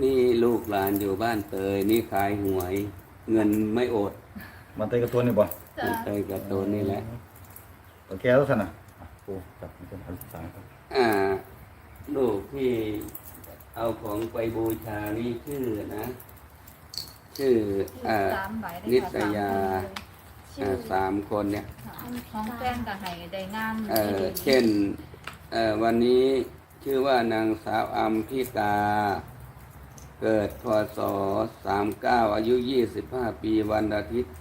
นี่ลูกหลานอยู่บ้านเตยนี่ขายหวย เงินไม่อดมันเตยกับตัวนี่บ่จ้ะมันเตยกับตัวนี่แหละตัวแกแล้วสินะอะปูจับมันเป็นอันสายครับอ่า ลูกที่เอาของไปบูชานี่ชื่อนะ ชื่ออ่า สามใบได้นิค่ะตยา อ่าสามคนเนี่ยของแฟนกับไห้ได้งานเอ่อเช่น เอ่อ วันนี้ชื่อว่านางสาวอัมพิตา เกิดพศ39 อายุ 25 ปีวันอาทิตย์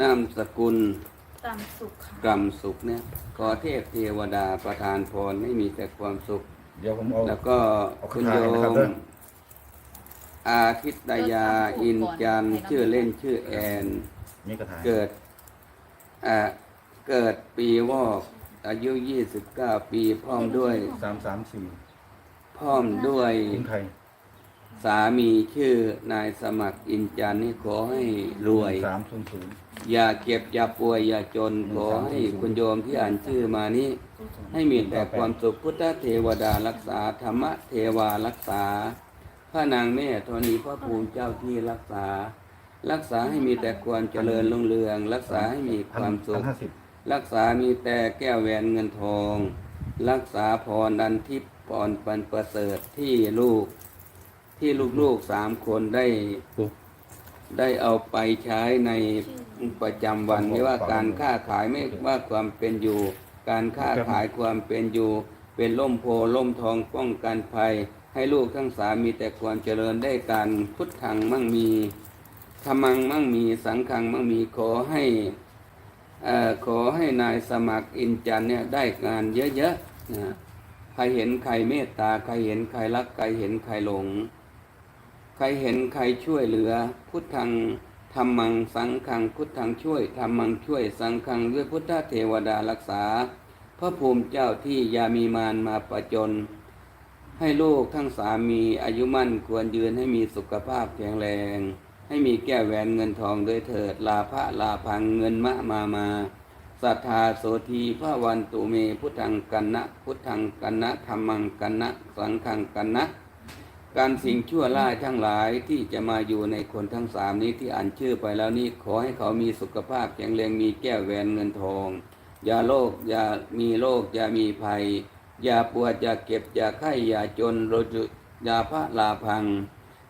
นามสกุลตามสุขค่ะกรรมสุขเนี่ยขอเทพเทวดาประทานพรให้มีแต่ความสุข เดี๋ยวผมเอา แล้วก็เอาคุณคาโยถาให้นะครับม เด้อ อาทิตยาอินจันทร์ชื่อเล่นชื่อแอน มีกระถางเกิดอ่าเกิดปีวอกอายุ 29 ปีพร้อมด้วย สามสามสี่พร้อมด้วย กรุงไทย สามีชื่อนายสมัครอินจันทร์นี่ขอให้รวย สามศูนย์ศูนย์ อย่าเก็บอย่าป่วย อย่าจนขอให้คุณโยมที่อ่านชื่อมานี้ ให้มีแต่ความสุขพุทธเทวดารักษาธรรมเทวารักษา พระนางแม่ธรณีพระภูมิเจ้าที่รักษา รักษาให้มีแต่ความเจริญรุ่งเรือง รักษาให้มีความสุพัขนห้าสิบรักษามีแต่แก้วแหวนเงินทอง รักษาพรดันทิพย์พรปันประเสริฐที่ลูก ที่ลูกๆสามคนได้ปูได้เอาไปใช้ในประจำวันไม่ว่าการค้าขายไม่ว่าความเป็นอยู่ การค้าขายความเป็นอยู่ เป็นล่มโพล่มทองป้องกันภัย ให้ลูกทั้งสามมีแต่ความเจริญได้การพุทธังมั่งมีธรรมังมั่งมีสังฆังมั่งมีขอให้เอ่อขอให้นายสมัครอินจันทร์เนี่ยได้งานเยอะๆนะใครเห็นใครเมตตาใครเห็นใครรักใครเห็นใครหลง ใครเห็นใครช่วยเหลือ พุทธังธรรมังสังฆังพุทธังช่วยธรรมังช่วยสังฆังด้วยพุทธเทวดารักษา พระภูมิเจ้าที่ยามีมารมาประจน ให้ลูกทั้งสามมีอายุมั่นควรยืนให้มีสุขภาพแข็งแรง ให้มีแก้วแหวนเงินทองด้วยเถิดลาภะลาพังเงินมะมามาศรัทธาโสทีพระวันตุเมพุทธังกันนะพุทธังกันนะธรรมังกันนะสังฆังกันนะ การสิ่งชั่วร้ายทั้งหลายที่จะมาอยู่ในคนทั้งสามนี้ที่อ่านชื่อไปแล้วนี้ขอให้เขามีสุขภาพแข็งแรงมีแก้วแหวนเงินทอง อย่าโรคอย่ามีโรคอย่ามีภัย อย่าปวดอย่าเก็บอย่าไข้อย่าจนโรจุอย่าพระลาพัง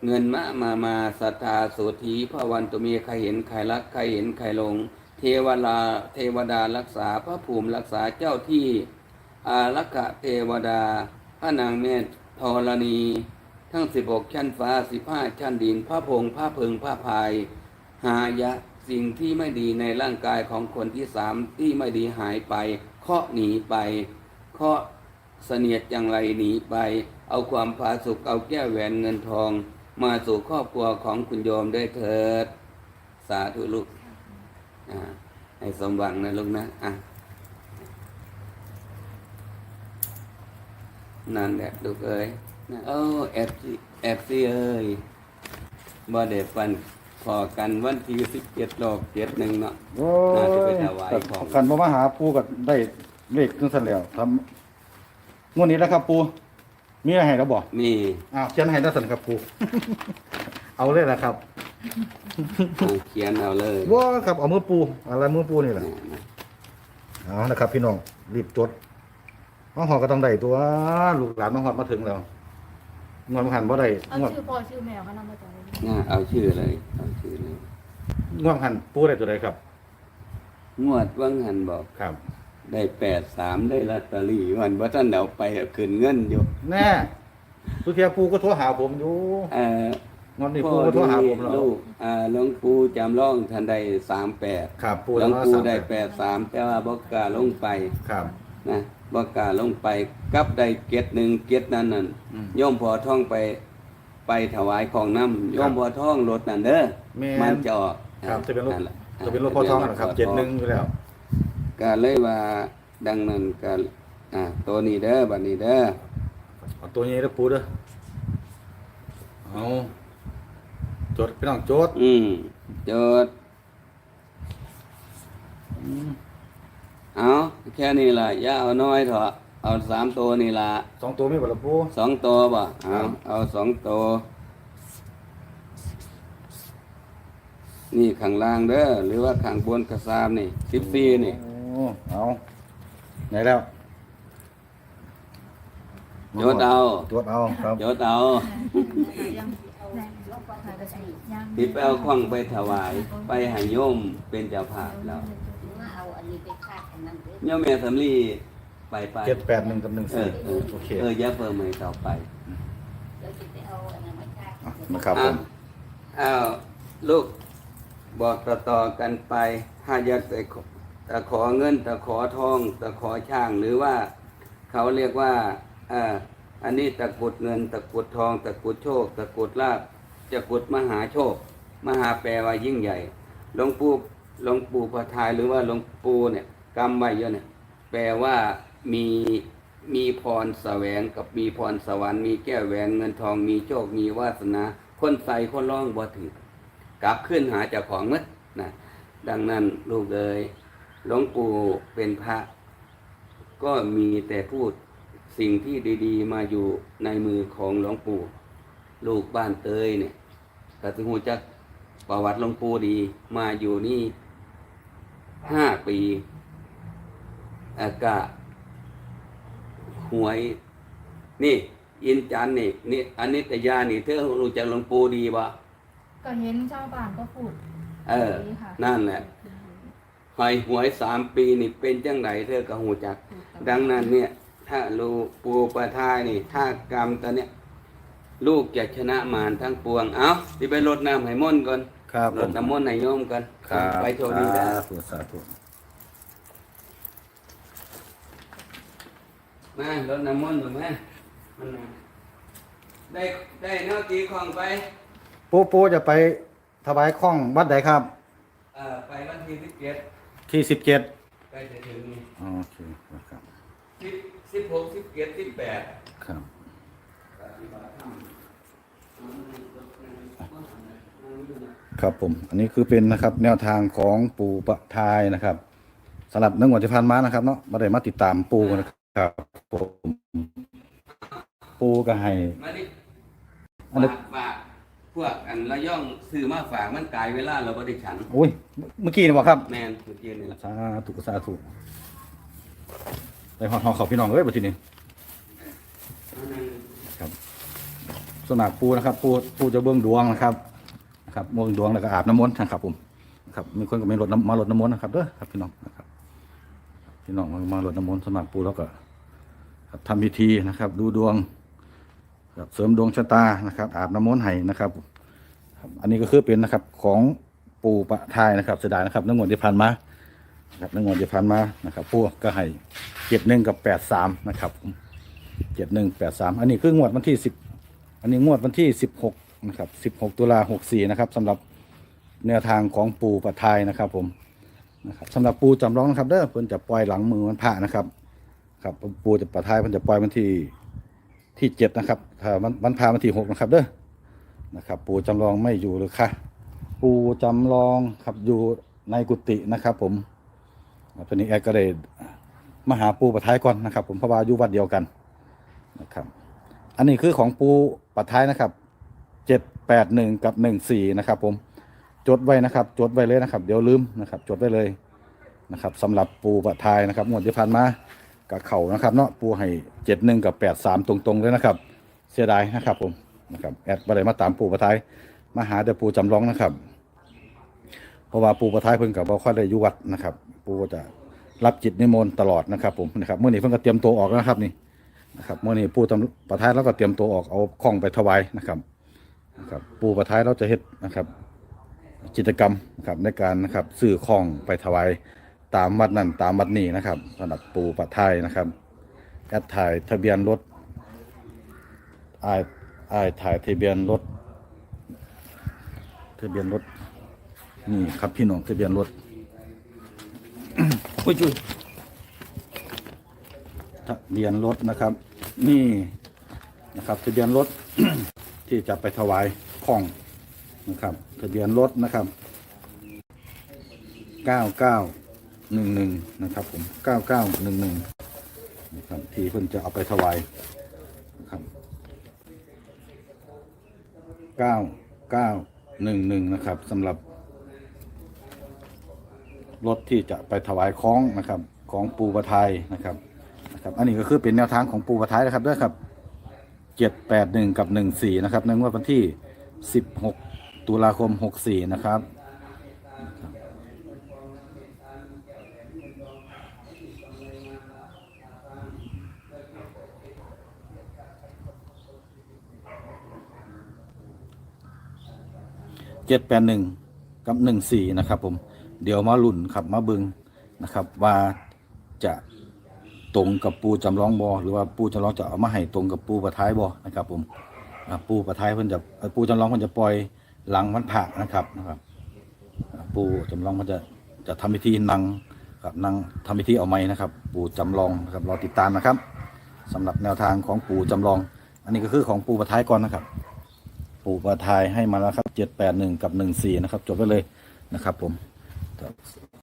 เงินมะมามาศรัทธาโสุธีพระวันตุมีใครเห็นใครรักใครเห็นใครลง เทวดาเทวดารักษาพระภูมิรักษาเจ้าที่อารักะเทวดา พระนางแม่ธรณี ทั้งสิบหกชั้นฟ้าสิบห้าชั้นดินพระพงพระเพิงพระพาย หายะสิ่งที่ไม่ดีในร่างกายของคนที่สามที่ไม่ดีหายไป เคาะหนีไป เคาะเสนียดอย่างไรหนีไป เอาความผาสุกเอาแก้วแหวนเงินทอง มาสู่ครอบครัวของคุณโยมได้เถิด สาธุลูกอ่าให้สมหวังนะลูกนะอะนั่นแหละลูกเอ้ย นะเออแอบซีแอบซีเอ้ยบ่ได้ปันพอกันวันที่สิบเจ็ดดอกเจ็ดหนึ่งเนาะ โอ้น่าจะไปยถวายของ กันบ่มาหาปูก็ได้เลขจังซั่นแล้วทำงวดนี้แล้วครับปูมีอะไรให้เราบอกมีอ้าวเขียนให้ได้สั่นครับปู เอาเลยละครับเอาเขียนเอาเลยว้าครับเอามือปูอะไรมือปูนี่แหละนะนะเอานะครับ พี่น้องรีบจดน้องหอดก็ต้องได้ตัวลูกหลานน้องหอดมาถึงแล้ว งวดมาหันบ่ได้เอางวดชื่อพ่อชื่อแมวเขานำมาจากไหนน่าเอาชื่อเลยเอาชื่อเลยงวดหันปูได้ตัวใดครับ งวดว่างหันบอก ครับ ได้แปดสามได้ลอตเตอรี่วันว่าท่านเอาไปเอาคืนเงินอยู่แน่สุเทียปูก็โทรหาผมอยู่เอ่องวดนี้พ่อปูก็โทรหาดีผมแล้วลูกอ่าหลวงปู่จำลองท่านได้สามแปดครับปูหลวงมาปู่สามได้แปแปดดสามแต่ว่าบอกกล้าลงไปครับนะ บอกกล้าลงไปกับได้เก็ดหนึ่งเก็ดนั้นนั่นอืม โย่อมพอท่องไปไปถวายของน้ำโย่อมพอท่องรถนั่นเด้อแม่น มันจะออกครับจะเป็นรถนั่นแหละจะเป็นรถพ่อทองนะครับเจ็ดหนึ่งอยู่แล้ว ก็เลยว่าดังนั้นก็อ่าตัวนี้เด้อบัดนี้เด้อเอาตัวนี้แล้วปูเด้อเอาจดพี่น้องจดอืมจดอืมเอา แค่นี้ล่ะอย่าเอาน้อยเถอะเอาสามตัวนี่ละสองตัวมีบ่ละปูสองตัวบ่ครัเอาบเอาสองตัวนี่ข้างล่างเด้อหรือว่าข้างบนกระซามนี่สิบสี่นี่โอ้เอาไหนแล้วโยดเอาจดเอาครับโยดเอายังแน่หายไปใส่ยังที่ไปเอาข้องไปถวาย ไปใหายโยมเป็นเจ้าภาพแล้วมาเอาอันนี้ไปคาดกันนั่นเด้อโยมแม่สำลีไปไปเจ็ดแปดหนึ่งกับหนึ่งเอสี่อเออโอเคเอออย่าเพิ่มใหม่ต่อไปเดี๋ยวจะไปเอาอันนั้นมาคาดอะนะครับผมอ้าวลูกบอกต่อๆกันไปถ้าอยากจะขอตะขอเงินตะขอทองตะขอช่างหรือว่า เขาเรียกว่าเอ่ออันนี้ตะกรุดเงินตะกรุดทองตะกรุดโชคตะกรุดลาบตะกรุดมหาโชค มหาแปลว่ายิ่งใหญ่หลวงปู่ หลวงปู่พระทายหรือว่าหลวงปู่เนี่ยกำไว้เยอะเนี่ย แปลว่ามีมีพรแสวงกับมีพรสวรรค์มีแก้วแหวนเงินทองมีโชคมีวาสนา คนใส่คนร้องบ่ถือกลับขึ้นหาเจ้าของมั้นะดังนั้นลูกเอยหลวงปู่เป็นพระ ก็มีแต่พูดสิ่งที่ดีๆ มาอยู่ในมือของหลวงปู่ลูกบ้านเตยเนี่ยก็ถึงหูจักประวัติหลวงปู่ดีมาอยู่นี่ ห้าปีอากาหวย นี่ อินจันทร์นี่นี่อันนิตยานี่เธอรู้จักหลวงปู่ดีปะก็เห็นชาวบ้านก็พูดเออ ดีค่ะนั่นแหละหอยหวยสามปีนี่เป็นจังไรเธอก็หูจัก ดังนั้นเนี่ย ถ้าลูกปูประทายนี่ ถ้ากรรมตัวเนี้ยลูกจะชนะมารทั้งปวง เอาที่ไปรดน้ำให้ม่นต์ก่อนครับรผดม น้ำมนต์ให้โยมกัน ครับไปโชคดีนะ สาธุสาธุ มารดน้ำมนต์อยู่ไหมมันน่ะได้ได้เนาะตีของไป ปูปูจะไปถวายข้องวัดใดครับ เอ่อไปวันที่สิบเจ็ดที่สิบเจ็ดใกล้จะถึงนี่โอเคนะครับสิบสิบหกสิบเจ็ดสิบแปดครับ ครับผม อันนี้คือเป็นนะครับแนวทางของปูปะทายนะครับสำหรับนักงวดที่ผ่านมานะครับเนาะมาได้มาติดตามปูนะครับผมปูก็ให้มาดิอันนี้ฝากฝากพวกอันระย่องซื้อมาฝากมันกลายเวลาเราบ่ได้ฉันโอ้ยเมื่อกี้นี่บอกครับ แมนเมื่อกี้นี่แหละสาธุสาธุไปหอดหอเขาพี่น้องเอ้ยบัดทีนี้ครับสวนมัครปูนะครับปูปูจะเบิ้งดวงนะครับ นะครับเบิ้งดวงแล้วก็อาบน้ำมนต์นะครับผมครับมีคนก็ม่รดน้ำมาลดน้ำมนต์นะครับเด้อครับพี่น้องนะครับพี่น้องมามาลดน้ำมนต์สมัครปูแล้วก็ครับทำพิธีนะครับ ดูดวงครับเสริมดวงชะตานะครับ อาบน้ำมนต์ให้นะครับครับอันนี้ก็คือเป็นนะครับของปู่ปะทายนะครับเสียดายนะครับนื่องวดที่ผ่านมานะครับในงวดที่ผ่านมานะครับพวกก็ให้เจ็ดหนึ่งกับแปดสามนะครับเจ็ดหนึ่งแปดสามอันนี้คืองวดวันที่สิบอันนี้งวดวันที่สิบหก นะครับสิบหกตุลาหกสี่นะครับสำหรับแนวทางของปูปะทายนะครับ ผมนะครับสำหรับปูจำลองนะครับเด้อเพิ่นจะปล่อยหลังมือวันพระนะครับ ครับปูจะปะทายเพิ่นจะปล่อยวันที่ที่เจ็ดนะครับถ้าวันวันพระวันที่หกนะครับเด้อนะครับ ปูจำลองไม่อยู่หรือคะปูจำลองครับอยู่ในกุฏินะครับ ผมตอนนี้แอดก็ได้มาหาปูปะท้ายก่อนนะครับ ผมเพราะว่าอยู่วัดเดียวกันนะครับ อันนี้คือของปูปะท้ายนะครับ เจ็ดแปดหนึ่งกับหนึ่งสี่นะครับผมจดไว้นะครับ จดไว้เลยนะครับ เดี๋ยวลืมนะครับ จดไว้เลยนะครับสำหรับปูปะท้ายนะครับงวดที่ผ่านมากับเข่านะครับเนาะปูให้เจ็ดหนึ่งกับแปดสามตรงๆเลยนะครับ เสียดายนะครับผมนะครับแอดบ่ได้มาตามปูปะท้ายมาหาแต่ปูจำลองนะครับ เพราะว่าปูปะท้ายเพิ่นกับบ่ค่อยได้ยู่วัดนะครับ ปูจะรับจิตนิมนต์ตลอดนะครับผมนะครับเมื่อนี้เพิ่นก็เตรียมตัวออกแล้วนะครับนี่นะครับเมื่อนี้ปูตำปะท้ายแล้วก็เตรียมตัวออกเอาของไปถวายนะครับ นะครับปูประท้ายเราจะเฮ็ดนะครับ กิจกรรมนะครับในการนะครับซื้อของไปถวายตามวัดนั้นตามวัดนี้นะครับสำหรับปูประท้ายนะครับแอดถ่ายทะเบียนรถอายอายถ่ายทะเบียนรถทะเบียนรถนี่ครับพี่น้องทะเบียนรถอุ้ยจุยทะเบียนรถนะครับ นี่นะครับทะเบียนรถ ที่จะไปถวายของนะครับทะเบียนรถนะครับเก้าเก้าหนึ่งหนึ่งนะครับผมเก้าเก้าหนึ่งหนึ่งครับที่เพิ่นจะเอาไปถวายนะครับเก้าเก้าหนึ่งหนึ่งนะครับสำหรับรถที่จะไปถวายคล้องนะครับของปูประทายนะครับนะครับ อันนี้ก็คือเป็นแนวทางของปูประทายนะครับด้วยครับ เจ็ดแปดหนึ่งกับหนึ่งสี่นะครับ ในงวดวันที่สิบหกตุลาคมหกสี่นะครับเจ็ดแปดหนึ่งกับหนึ่งสี่นะครับ ผม เดี๋ยวมาลุ่นครับมาบึงนะครับ ว่าจะ ตรงกับปูจำลองบอหรือว่าปูจำลองจะเอามาให้ตรงกับปูประท้ายบอนะครับ ผมปูประท้ายเพิ่นจะปูจำลองเพิ่นจะปล่อยหลังวันพระนะครับนะครับปูจำลองมันจะจะทำพิธีนั่งกับนั่งทำพิธีเอาไม้นะครับ ปูจำลองนะครับรอติดตามนะครับสำหรับแนวทางของปูจำลอง อันนี้ก็คือของปูประท้ายก่อนนะครับ ปูประทายให้มาแล้วครับเจ็ดแปดหนึ่งกับหนึ่งสี่นะครับจบไปเลยนะครับ ผม